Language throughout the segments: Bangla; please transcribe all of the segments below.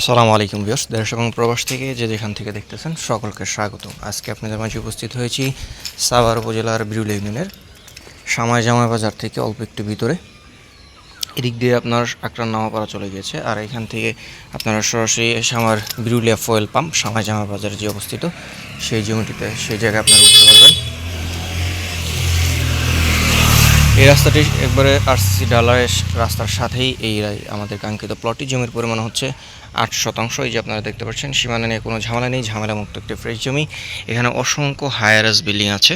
আসসালামু আলাইকুম বিয়স দেশ এবং প্রবাস থেকে যে যেখান থেকে দেখতেছেন সকলকে স্বাগত আজকে আপনাদের মাঝে উপস্থিত হয়েছি সাভার উপজেলার বিরুল ইউনিয়নের সামাই জামাই বাজার থেকে অল্প একটু ভিতরে। এদিক দিয়ে আপনার আকরান নামাপাড়া চলে গিয়েছে, আর এখান থেকে আপনারা সরাসরি সামার বিরুলিয়া ফয়েল পাম্প, সামাই জামাই বাজার যে অবস্থিত, সেই জমিটিতে, সেই জায়গায় আপনারা উঠতে পারবেন। এই রাস্তাটি একবারে আরসিসি ডালারের রাস্তার সাথেই এই আমাদের কাঙ্ক্ষিত প্লটটি জমির পরিমাণ হচ্ছে আট শতাংশ। এই যে আপনারা দেখতে পাচ্ছেন, সীমানা নিয়ে কোনো ঝামেলা নেই ঝামেলা মুক্ত একটি ফ্রেশ জমি। এখানে অসংখ্য হায়ারাস বিল্ডিং আছে।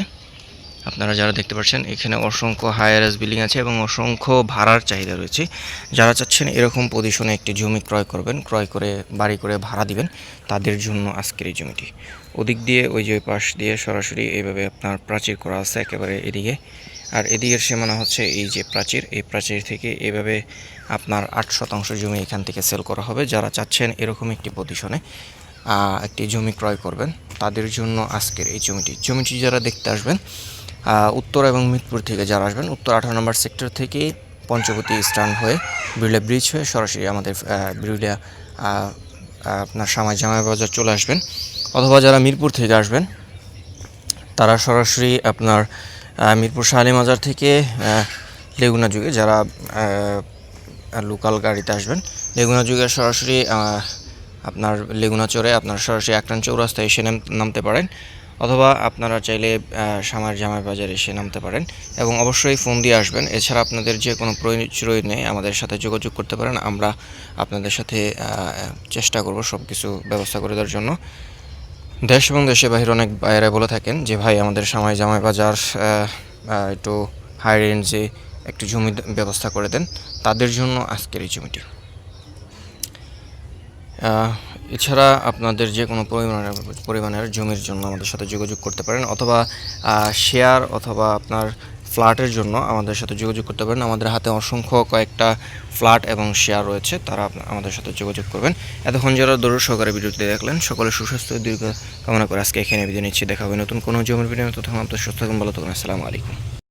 আপনারা যারা দেখতে পাচ্ছেন, এখানে অসংখ্য হায়ারাস বিল্ডিং আছে এবং অসংখ্য ভাড়ার চাহিদা রয়েছে। যারা চাচ্ছেন এরকম পজিশনে একটি জমি ক্রয় করবেন, ক্রয় করে, বাড়ি করে ভাড়া দিবেন, তাদের জন্য আজকের এই জমিটি। ওদিক দিয়ে, ওই যে পাশ দিয়ে সরাসরি এইভাবে আপনার প্রাচীর করা আছে, একেবারে এদিকে। আর এদিকের সীমানা হচ্ছে এই যে প্রাচীর, এই প্রাচীর থেকে এভাবে আপনার আট শতাংশ জমি এখান থেকে সেল করা হবে। যারা চাচ্ছেন এরকম একটি পজিশনে একটি জমি ক্রয় করবেন, তাদের জন্য আজকের এই জমিটি। জমিটি যারা দেখতে আসবেন উত্তর এবং মিরপুর থেকে যারা আসবেন, উত্তর আঠারো নম্বর সেক্টর থেকে পঞ্চবতী স্ট্যান্ড হয়ে বিরুলিয়া ব্রিজ হয়ে সরাসরি আমাদের বিরুলিয়া আপনার সামাই জামাই বাজার চলে আসবেন। অথবা যারা মিরপুর থেকে আসবেন, তারা সরাসরি আপনার মিরপুর শাহালি মাজার থেকে লেগুনা যুগে যারা লোকাল গাড়িতে আসবেন, লেগুনা যুগের সরাসরি আপনার লেগুনা চড়ে আপনার সরাসরি একরান চৌরাস্তায় এসে নামতে পারেন, অথবা আপনারা চাইলে সামার জামাই বাজারে এসে নামতে পারেন, এবং অবশ্যই ফোন দিয়ে আসবেন। এছাড়া আপনাদের যে কোনো প্রয়োজনে আমাদের সাথে যোগাযোগ করতে পারেন, আমরা আপনাদের সাথে চেষ্টা করব সব কিছু ব্যবস্থা করে দেওয়ার জন্য। দেশ এবং দেশের বাহির অনেক বাইরে বলে থাকেন যে, ভাই, আমাদের সামাই জামাই বাজার একটু হাই রেঞ্জে একটু জমি ব্যবস্থা করে দেন। তাদের জন্য আজকের এই জমিটি। এছাড়া আপনাদের যে কোনো পরিমাণের পরিমাণের জমির জন্য আমাদের সাথে যোগাযোগ করতে পারেন অথবা শেয়ার অথবা আপনার ফ্ল্যাটের জন্য আমাদের সাথে যোগাযোগ করতে পারেন। আমাদের হাতে অসংখ্য কয়েকটা ফ্ল্যাট এবং শেয়ার রয়েছে, তারা আমাদের সাথে যোগাযোগ করবেন। এতক্ষণ যারা দূর সহকারে ভিডিওটি দেখলেন, সকলে সুস্বাস্থ্য দীর্ঘ কামনা করে আজকে এখানে বিদায় নিচ্ছি। দেখা হবে নতুন কোনো জমির ভিডিও তখন আপনার সুস্থ থাকুন, ভালো থাকুন, আসসালামু আলাইকুম।